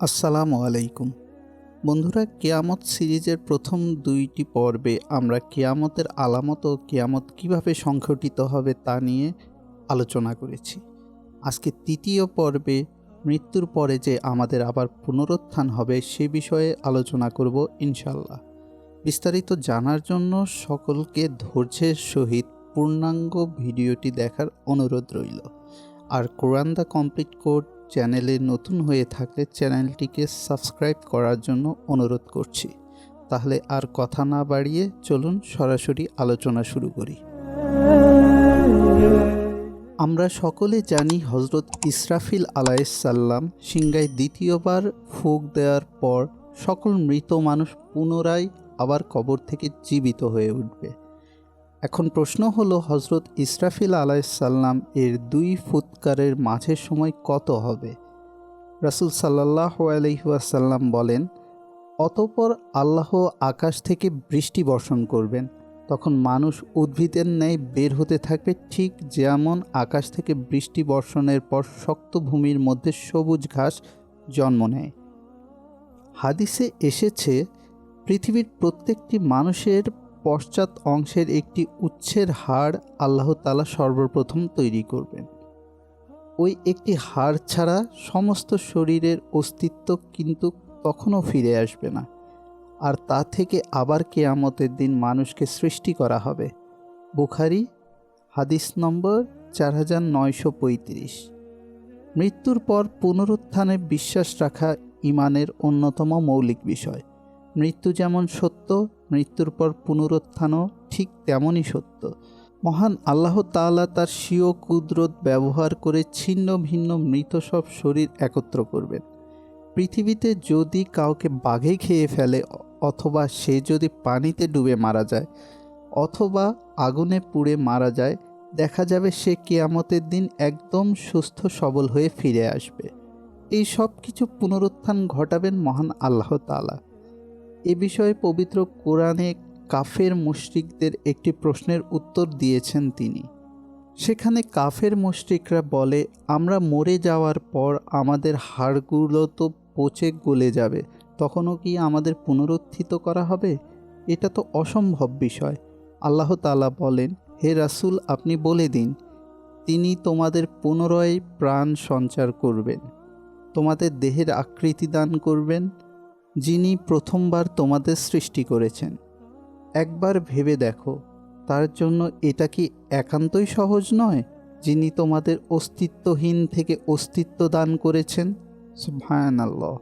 আসসালামু আলাইকুম। বন্ধুরা, কেয়ামত সিরিজের প্রথম দুইটি পর্বে আমরা কেয়ামতের আলামত ও কেয়ামত কীভাবে সংঘটিত হবে তা নিয়ে আলোচনা করেছি। আজকে তৃতীয় পর্বে মৃত্যুর পরে যে আমাদের আবার পুনরুত্থান হবে সে বিষয়ে আলোচনা করব ইনশাল্লাহ বিস্তারিত জানার জন্য সকলকে ধৈর্যের সহিত পূর্ণাঙ্গ ভিডিওটি দেখার অনুরোধ রইল। আর কোরআন দ্য কমপ্লিট কোড চ্যানেলে নতুন হয়ে থাকলে চ্যানেলটিকে সাবস্ক্রাইব করার জন্য অনুরোধ করছি। তাহলে আর কথা না বাড়িয়ে চলুন সরাসরি আলোচনা শুরু করি। আমরা সকলে জানি হজরত ইসরাফিল আলাইসাল্লাম সিংগায় দ্বিতীয়বার ফুক দেওয়ার পর সকল মৃত মানুষ পুনরায় আবার কবর থেকে জীবিত হয়ে উঠবে। এখন প্রশ্ন হলো হজরত ইসরাফিল আলাইসাল্লাম এর দুই ফুৎকারের মাঝের সময় কত হবে? রাসুল সাল্লাহ আলহিহাসাল্লাম বলেন, অতপর আল্লাহ আকাশ থেকে বৃষ্টি বর্ষণ করবেন। তখন মানুষ উদ্ভিদের ন্যায় বের হতে থাকবে ঠিক যেমন আকাশ থেকে বৃষ্টি বর্ষণের পর শক্ত ভূমির মধ্যে সবুজ ঘাস জন্ম নেয়। হাদিসে এসেছে, পৃথিবীর প্রত্যেকটি মানুষের পশ্চাৎ অংশের একটি উচ্ছের হাড় আল্লাহ তালা সর্বপ্রথম তৈরি করবেন। ওই একটি হাড় ছাড়া সমস্ত শরীরের অস্তিত্ব কিন্তু তখনও ফিরে আসবে না। আর তা থেকে আবার কেয়ামতের দিন মানুষকে সৃষ্টি করা হবে। বুখারি, হাদিস নম্বর চার হাজার নয়শো পঁয়ত্রিশ। মৃত্যুর পর পুনরুত্থানে বিশ্বাস রাখা ইমানের অন্যতম মৌলিক বিষয়। মৃত্যু যেমন সত্য মৃত্যুর পর পুনরুত্থানও ঠিক তেমনই সত্য। মহান আল্লাহ তাআলা তার স্বীয় কুদরত ব্যবহার করে ছিন্ন ভিন্ন মৃত সব শরীর একত্র করবেন। পৃথিবীতে যদি কাউকে বাঘে খেয়ে ফেলে, অথবা সে যদি পানিতে ডুবে মারা যায়, অথবা আগুনে পুড়ে মারা যায়, দেখা যাবে সে কেয়ামতের দিন একদম সুস্থ সবল হয়ে ফিরে আসবে। এই সব কিছু পুনরুত্থান ঘটাবেন মহান আল্লাহ তাআলা। এ বিষয়ে পবিত্র কোরআনে কাফের মুশরিকদের একটি প্রশ্নের উত্তর দিয়েছেন তিনি। সেখানে কাফের মুশরিকরা বলে, আমরা মরে যাওয়ার পর আমাদের হাড়গুলো তো পচে গলে যাবে, তখনও কি আমাদের পুনরুত্থিত করা হবে? এটা তো অসম্ভব বিষয়। আল্লাহ তালা বলেন, হে রাসুল, আপনি বলে দিন, তিনি তোমাদের পুনরায় প্রাণ সঞ্চার করবেন, তোমাদের দেহের আকৃতি দান করবেন যিনি প্রথমবার তোমাদের সৃষ্টি করেছেন। একবার ভেবে দেখো, তার জন্য এটা কি একান্তই সহজ নয় যিনি তোমাদের অস্তিত্বহীন থেকে অস্তিত্ব দান করেছেন? ভায়ান আল্লাহ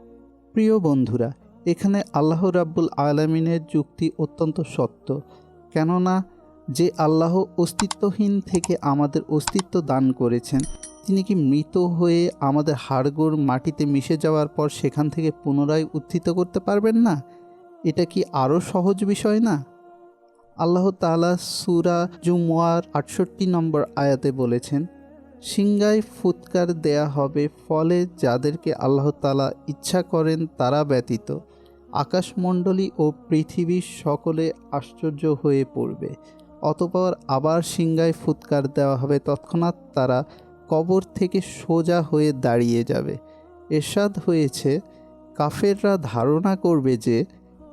প্রিয় বন্ধুরা, এখানে আল্লাহ রাব্বুল আলমিনের যুক্তি অত্যন্ত সত্য। কেননা যে আল্লাহ অস্তিত্বহীন থেকে আমাদের অস্তিত্ব দান করেছেন, তিনি কি মৃত হয়ে আমাদের হাড়গোড় মাটিতে মিশে যাওয়ার পর সেখান থেকে পুনরায় উত্থিত করতে পারবেন না? এটা কি আরও সহজ বিষয় না? আল্লাহ তালা সুরা জুমওয়ার আটষট্টি নম্বর আয়াতে বলেছেন সিংগায় ফুৎকার দেয়া হবে ফলে যাদেরকে আল্লাহ তালা ইচ্ছা করেন তারা ব্যতীত আকাশমণ্ডলী ও পৃথিবীর সকলে আশ্চর্য হয়ে পড়বে। অতপর আবার সিংগায় ফুৎকার দেওয়া হবে। তৎক্ষণাৎ তারা কবর থেকে সোজা হয়ে দাঁড়িয়ে যাবে। এরশাদ হয়েছে, কাফেররা ধারণা করবে যে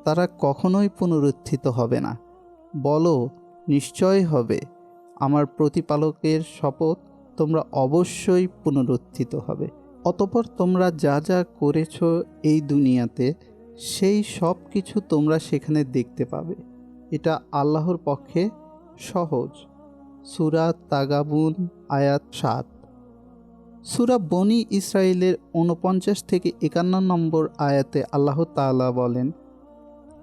তারা কখনোই পুনরুত্থিত হবে না। বলো, নিশ্চয় হবে। আমার প্রতিপালকের শপথ, তোমরা অবশ্যই পুনরুত্থিত হবে। অতপর তোমরা যা যা করেছ এই দুনিয়াতে, সেই সব কিছু তোমরা সেখানে দেখতে পাবে। এটা আল্লাহর পক্ষে সহজ। সুরা তাগাবুন, আয়াত সাত। সুরা বনি ইসরায়েলের উনপঞ্চাশ থেকে একান্ন নম্বর আয়াতে আল্লাহ তাআলা বলেন,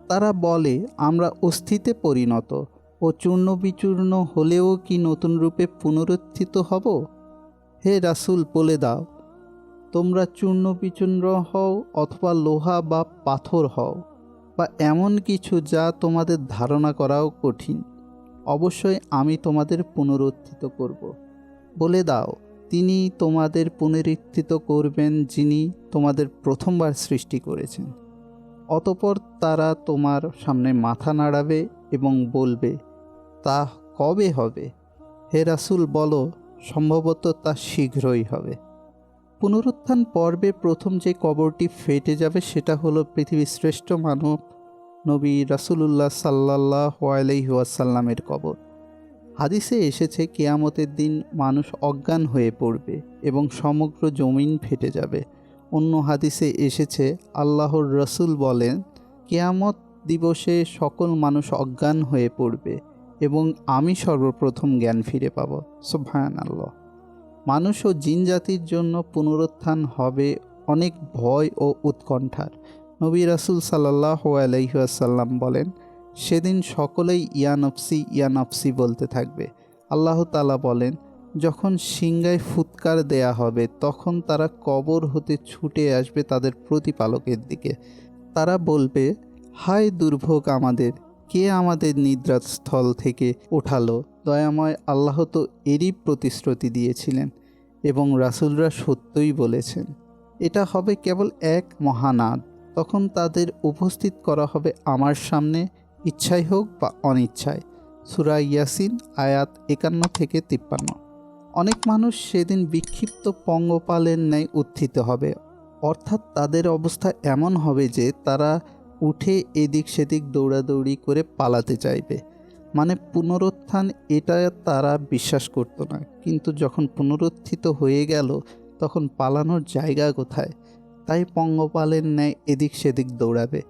তারা বলে, আমরা অস্থিতে পরিণত ও চূর্ণ বিচূর্ণ হলেও কি নতুন রূপে পুনরুত্থিত হব? হে রাসুল, বলে দাও, তোমরা চূর্ণ বিচূর্ণ হও অথবা লোহা বা পাথর হও বা এমন কিছু যা তোমাদের ধারণা করাও কঠিন। অবশ্যই আমি তোমাদের পুনরুত্থিত করব। বলে দাও, তিনি তোমাদের পুনরুত্থিত করবেন যিনি তোমাদের প্রথমবার সৃষ্টি করেছেন। অতপর তারা তোমার সামনে মাথা নাড়াবে এবং বলবে, তা কবে হবে? হে রাসুল, বলো, সম্ভবত তা শীঘ্রই হবে। পুনরুত্থান পর্বে প্রথম যে কবরটি ফেটে যাবে সেটা হলো পৃথিবীর শ্রেষ্ঠ মানব নবী রাসুলুল্লাহ সাল্লাহ আলাইহাসাল্লামের কবর। হাদিসে এসেছে, কেয়ামতের দিন মানুষ অজ্ঞান হয়ে পড়বে এবং সমগ্র জমিন ফেটে যাবে। অন্য হাদিসে এসেছে, আল্লাহর রসুল বলেন, কেয়ামত দিবসে সকল মানুষ অজ্ঞান হয়ে পড়বে এবং আমি সর্বপ্রথম জ্ঞান ফিরে পাব। সুভায়ন আল্লাহ মানুষ ও জিন জাতির জন্য পুনরুত্থান হবে অনেক ভয় ও উৎকণ্ঠার। নবী রাসুল সাল্লাহ আলহিহাসাল্লাম বলেন, সেদিন সকলেই ইয়ানফসি ইয়ানফসি বলতে থাকবে। আল্লাহ তালা বলেন, যখন সিংগায় ফুৎকার দেয়া হবে, তখন তারা কবর হতে ছুটে আসবে তাদের প্রতিপালকের দিকে। তারা বলবে, হায় দুর্ভোগ আমাদের, কে আমাদের নিদ্রাস্থল থেকে ওঠালো? দয়াময় আল্লাহ তো এরই প্রতিশ্রুতি দিয়েছিলেন। এবং রাসুলরা সত্যই বলেছেন, এটা হবে কেবল এক মহানাদ। তখন তাদের উপস্থিত করা হবে আমার সামনে, ইচ্ছাই হোক বা অনিচ্ছায়। সুরা ইয়াসিন, আয়াত একান্ন থেকে তিপ্পান্ন। অনেক মানুষ সেদিন বিক্ষিপ্ত পঙ্গপালের ন্যায় উত্থিত হবে। অর্থাৎ তাদের অবস্থা এমন হবে যে তারা উঠে এদিক সেদিক দৌড়াদৌড়ি করে পালাতে চাইবে। মানে পুনরুত্থান এটা তারা বিশ্বাস করতো না। কিন্তু যখন পুনরুত্থিত হয়ে গেল, তখন পালানোর জায়গা কোথায়? তাই পঙ্গপালের ন্যায় এদিক সেদিক দৌড়াবে।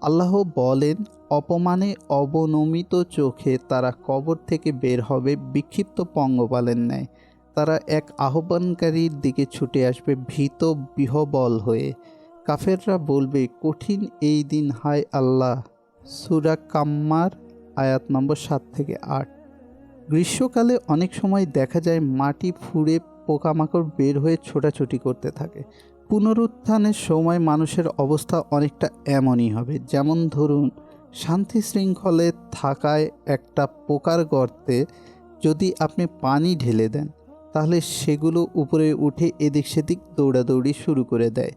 আল্লাহ বলেন, অপমানে অবনমিত চোখে তারা কবর থেকে বের হবে বিক্ষিপ্ত পঙ্গপালের ন্যায়। তারা এক আহ্বানকারীর দিকে ছুটে আসবে ভীত বিহবল হয়ে। কাফেররা বলবে, কঠিন এই দিন, হায় আল্লাহ। সুরা কাম্মার, আয়াত নম্বর সাত থেকে আট। গ্রীষ্মকালে অনেক সময় দেখা যায় মাটি ফুঁড়ে পোকামাকড় বের হয়ে ছোটাছুটি করতে থাকে। পুনরুত্থানের সময় মানুষের অবস্থা অনেকটা এমনই হবে। যেমন ধরুন, শান্তি শৃঙ্খলে থাকায় একটা পোকার গর্তে যদি আপনি পানি ঢেলে দেন, তাহলে সেগুলো উপরে উঠে এদিক সেদিক দৌড়াদৌড়ি শুরু করে দেয়।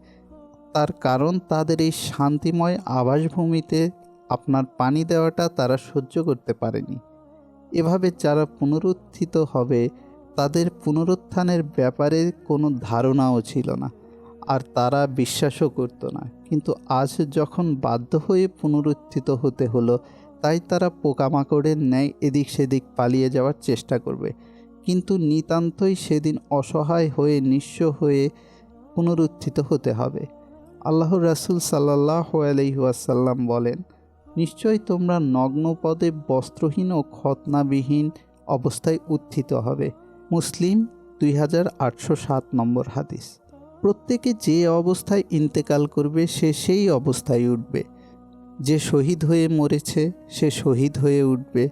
তার কারণ তাদের এই শান্তিময় আবাসভূমিতে আপনার পানি দেওয়াটা তারা সহ্য করতে পারেনি। এভাবে যারা পুনরুত্থিত হবে, তাদের পুনরুত্থানের ব্যাপারে কোনো ধারণাও ছিল না। আর তারা বিশ্বাসও করত না। কিন্তু আজ যখন বাধ্য হয়ে পুনরুত্থিত হতে হলো, তাই তারা পোকামাকড়ের ন্যায় এদিক সেদিক পালিয়ে যাওয়ার চেষ্টা করবে। কিন্তু নিতান্তই সেদিন অসহায় হয়ে নিঃস্ব হয়ে পুনরুত্থিত হতে হবে। আল্লাহ রাসুল সাল্লাহ আলহিহাসাল্লাম বলেন, নিশ্চয় তোমরা নগ্ন পদে বস্ত্রহীন ও খতনাবিহীন অবস্থায় উত্থিত হবে। মুসলিম দুই হাজার আটশো সাত নম্বর হাদিস। প্রত্যেকে যে অবস্থায় ইন্তেকাল করবে, সে সেই অবস্থায় উঠবে। যে শহীদ হয়ে মরেছে, সে শহীদ হয়ে উঠবে।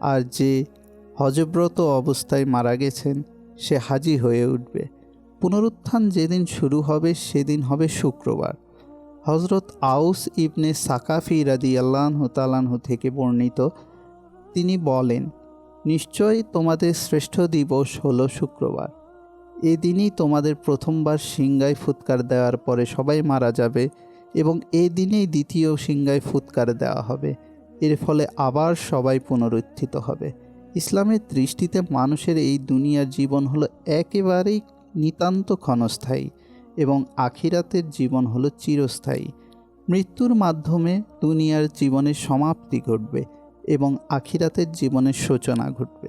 আর যে হজব্রত অবস্থায় মারা গেছেন, সে হাজি হয়ে উঠবে। পুনরুত্থান যেদিন শুরু হবে, সেদিন হবে শুক্রবার। হজরত আউস ইবনে সাকাফি রাদি আল্লাহ তালানহু থেকে বর্ণিত, তিনি বলেন নিশ্চয় তোমাদের শ্রেষ্ঠ দিবস হলো শুক্রবার। এদিনই তোমাদের প্রথমবার সিংগায় ফুৎকার দেওয়ার পরে সবাই মারা যাবে এবং এই দিনেই দ্বিতীয় সিংগায় ফুৎকার দেওয়া হবে। এর ফলে আবার সবাই পুনরুত্থিত হবে। ইসলামের দৃষ্টিতে মানুষের এই দুনিয়ার জীবন হলো একেবারেই নিতান্ত ক্ষণস্থায়ী এবং আখিরাতের জীবন হলো চিরস্থায়ী। মৃত্যুর মাধ্যমে দুনিয়ার জীবনের সমাপ্তি ঘটবে এবং আখিরাতের জীবনের সূচনা ঘটবে।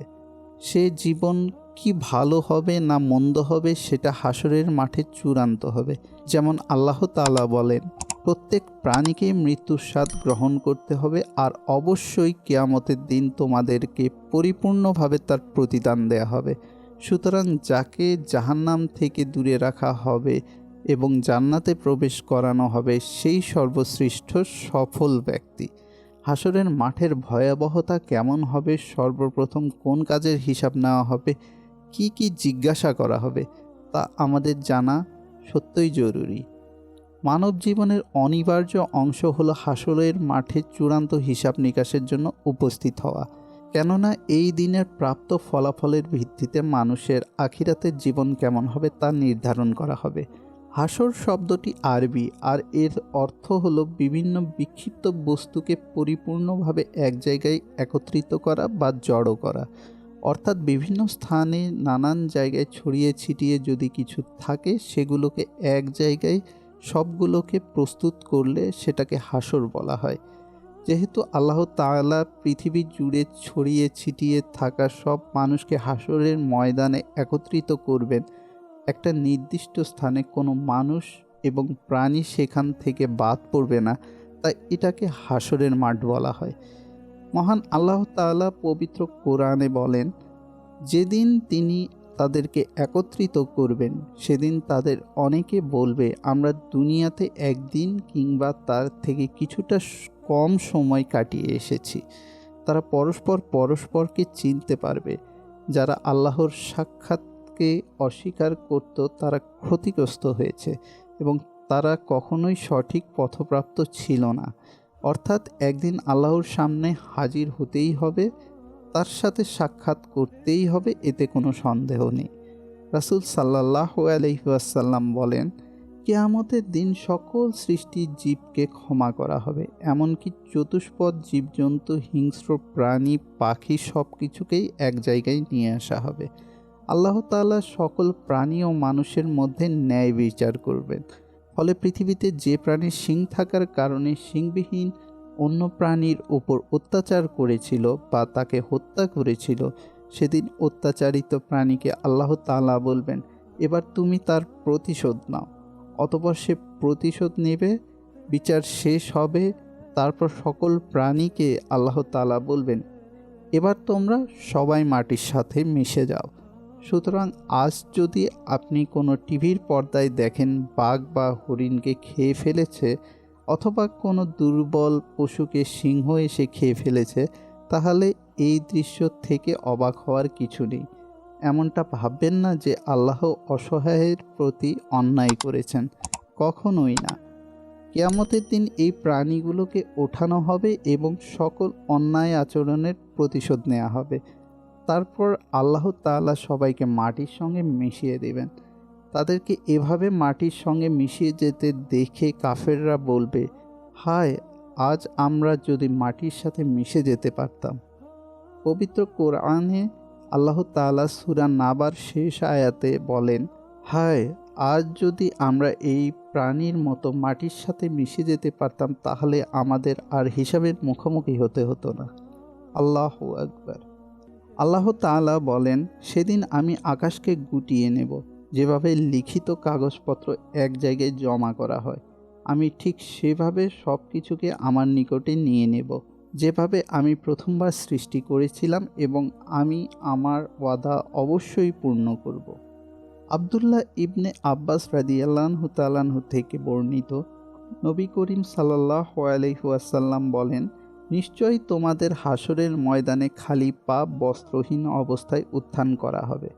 সে জীবন কি ভালো হবে না মন্দ হবে সেটা হাসরের মাঠে চূড়ান্ত হবে। যেমন আল্লাহ তালা বলেন, প্রত্যেক প্রাণীকে মৃত্যুর স্বাদ গ্রহণ করতে হবে আর অবশ্যই কেয়ামতের দিন তোমাদেরকে পরিপূর্ণভাবে তার প্রতিদান দেয়া হবে। সুতরাং যাকে জাহান্নাম থেকে দূরে রাখা হবে এবং জান্নাতে প্রবেশ করানো হবে, সেই সর্বশ্রেষ্ঠ সফল ব্যক্তি। হাসরের মাঠের ভয়াবহতা কেমন হবে, সর্বপ্রথম কোন কাজের হিসাব নেওয়া হবে কি কি জিজ্ঞাসা করা হবে তা আমাদের জানা সত্যই জরুরি। মানব জীবনের অনিবার্য অংশ হলো হাসরের মাঠে চূড়ান্ত হিসাব নিকাশের জন্য উপস্থিত হওয়া। কেননা এই দিনের প্রাপ্ত ফলাফলের ভিত্তিতে মানুষের আখিরাতের জীবন কেমন হবে তা নির্ধারণ করা হবে। হাসর শব্দটি আরবি আর এর অর্থ হলো বিভিন্ন বিক্ষিপ্ত বস্তুকে পরিপূর্ণভাবে এক জায়গায় একত্রিত করা বা জড়ো করা। অর্থাৎ বিভিন্ন স্থানে নানান জায়গায় ছড়িয়ে ছিটিয়ে যদি কিছু থাকে, সেগুলোকে এক জায়গায় সবগুলোকে প্রস্তুত করলে সেটাকে হাসর বলা হয়। যেহেতু আল্লাহ তাআলা পৃথিবী জুড়ে ছড়িয়ে ছিটিয়ে থাকা সব মানুষকে হাসরের ময়দানে একত্রিত করবেন, একটা নির্দিষ্ট স্থানে কোনো মানুষ এবং প্রাণী সেখান থেকে বাদ পড়বে না, তাই এটাকে হাসরের মাঠ বলা হয়। মহান আল্লাহ তাআলা পবিত্র কোরআনে বলেন, যেদিন তিনি তাদেরকে একত্রিত করবেন, সেদিন তাদের অনেকে বলবে, আমরা দুনিয়াতে একদিন কিংবা তার থেকে কিছুটা কম সময় কাটিয়ে এসেছি। তারা পরস্পর পরস্পরকে চিনতে পারবে। যারা আল্লাহর সাক্ষাৎকে অস্বীকার করত, তারা ক্ষতিগ্রস্ত হয়েছে এবং তারা কখনোই সঠিক পথপ্রাপ্ত ছিল না। অর্থাৎ একদিন আল্লাহর সামনে হাজির হতেই হবে, তার সাথে সাক্ষাৎ করতেই হবে, এতে কোনো সন্দেহ নেই। রাসূল সাল্লাহ আলহিহাসাল্লাম বলেন, কেয়ামতের দিন সকল সৃষ্টির জীবকে ক্ষমা করা হবে, এমনকি চতুষ্পদ জীবজন্তু, হিংস্র প্রাণী, পাখি সব কিছুকেই এক জায়গায় নিয়ে আসা হবে। আল্লাহ তাআলা সকল প্রাণী ও মানুষের মধ্যে ন্যায় বিচার করবেন। ফলে পৃথিবীতে যে প্রাণীর শিং থাকার কারণে শিংবিহীন অন্য প্রাণীর উপর অত্যাচার করেছিল বা তাকে হত্যা করেছিল, সেদিন অত্যাচারিত প্রাণীকে আল্লাহ তালা বলবেন, এবার তুমি তার প্রতিশোধ নাও। অতপর সে প্রতিশোধ নেবে, বিচার শেষ হবে, তারপর সকল প্রাণীকে আল্লাহ তাআলা বলবেন, এবার তোমরা সবাই মাটির সাথে মিশে যাও। সুতরাং আজ যদি আপনি কোনো টিভির পর্দায় দেখেন বাঘ বা হরিণকে খেয়ে ফেলেছে অথবা কোনো দুর্বল পশুকে সিংহ এসে খেয়ে ফেলেছে, তাহলে এই দৃশ্য থেকে অবাক হওয়ার কিছু নেই। এমনটা ভাববেন না যে আল্লাহ অসহায়ের প্রতি অন্যায় করেছেন, কখনোই না। কেয়ামতের দিন এই প্রাণীগুলোকে ওঠানো হবে এবং সকল অন্যায় আচরণের প্রতিশোধ নেওয়া হবে। তারপর আল্লাহ তাআলা সবাইকে মাটির সঙ্গে মিশিয়ে দেবেন। তাদেরকে এভাবে মাটির সঙ্গে মিশিয়ে যেতে দেখে কাফেররা বলবে, হায়, আজ আমরা যদি মাটির সাথে মিশে যেতে পারতাম। পবিত্র কোরআনে আল্লাহ তাআলা সুরা নাবার শেষ আয়াতে বলেন, হায়, আজ যদি আমরা এই প্রাণীর মতো মাটির সাথে মিশে যেতে পারতাম, তাহলে আমাদের আর হিসাবের মুখোমুখি হতে হতো না। আল্লাহ আকবার। আল্লাহ তাআলা বলেন, সেদিন আমি আকাশকে গুটিয়ে নেব, যেভাবে লিখিত কাগজপত্র এক জায়গায় জমা করা হয়। আমি ঠিক সেভাবে সব কিছুকে আমার নিকটে নিয়ে নেব, যেভাবে আমি প্রথমবার সৃষ্টি করেছিলাম এবং আমি আমার ওয়াদা অবশ্যই পূর্ণ করব। আবদুল্লাহ ইবনে আব্বাস রাদিয়াল্লাহু তালানহু থেকে বর্ণিত নবী করিম সাল্লাহ আলহিহাসাল্লাম বলেন নিশ্চয়ই তোমাদের হাসরের ময়দানে খালি পা বস্ত্রহীন অবস্থায় উত্থান করা হবে।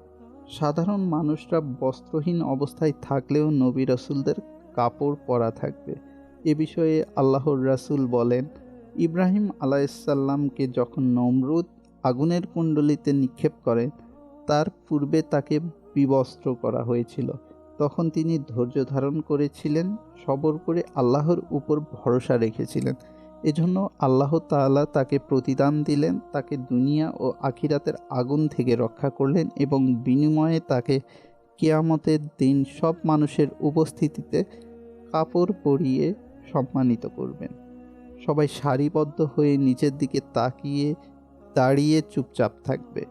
সাধারণ মানুষরা বস্ত্রহীন অবস্থায় থাকলেও নবী রসুলদের কাপড় পরা থাকবে। এ বিষয়ে আল্লাহর রাসূল বলেন, ইব্রাহিম আলাইসাল্লামকে যখন নমরুদ আগুনের কুণ্ডলিতে নিক্ষেপ করেন তার পূর্বে তাকে বিবস্ত্র করা হয়েছিল। তখন তিনি ধৈর্য ধারণ করেছিলেন, সবর করে আল্লাহর উপর ভরসা রেখেছিলেন। এজন্য আল্লাহ তাআলা তাকে প্রতিদান দিলেন, তাকে দুনিয়া ও আখিরাতের আগুন থেকে রক্ষা করলেন এবং বিনিময়ে তাকে কেয়ামতের দিন সব মানুষের উপস্থিতিতে কাপড় পরিয়ে সম্মানিত করবেন। সবাই সারিবদ্ধ হয়ে নিচের দিকে তাকিয়ে দাঁড়িয়ে চুপচাপ থাকবে।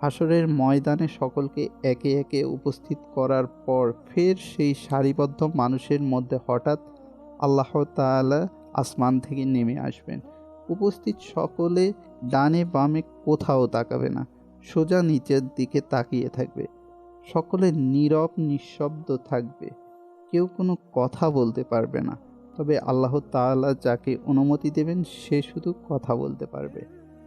হাসরের ময়দানে সকলকে একে একে উপস্থিত করার পর ফের সেই সারিবদ্ধ মানুষের মধ্যে হঠাৎ আল্লাহ তাআলা আসমান থেকে নেমে আসবেন। উপস্থিত সকলে ডানে বামে কোথাও তাকাবে না, সোজা নিচের দিকে তাকিয়ে থাকবে। সকলে নীরব নিঃশব্দ থাকবে। কেউ কোনো কথা বলতে পারবে না, তবে আল্লাহ তাআলা যাকে অনুমতি দেবেন, সে শুধু কথা বলতে পারবে।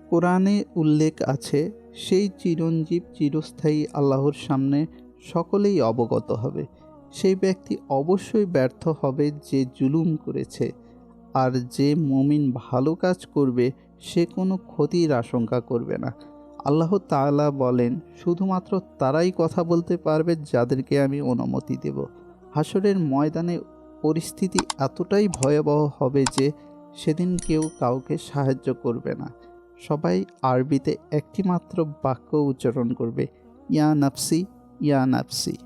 কোরআনে উল্লেখ আছে, সেই চিরঞ্জীব চিরস্থায়ী আল্লাহর সামনে সকলেই অবগত হবে। সেই ব্যক্তি অবশ্যই ব্যর্থ হবে যে জুলুম করেছে। আর যে মমিন ভালো কাজ করবে, সে কোনো ক্ষতির আশঙ্কা করবে না। আল্লাহ তাআলা বলেন, শুধুমাত্র তারাই কথা বলতে পারবে যাদেরকে আমি অনুমতি দেব। হাসরের ময়দানে পরিস্থিতি এতটাই ভয়াবহ হবে যে সেদিন কেউ কাউকে সাহায্য করবে না। সবাই আরবিতে একটি মাত্র বাক্য উচ্চারণ করবে, ইয়া নাফসি ইয়া নাফসি।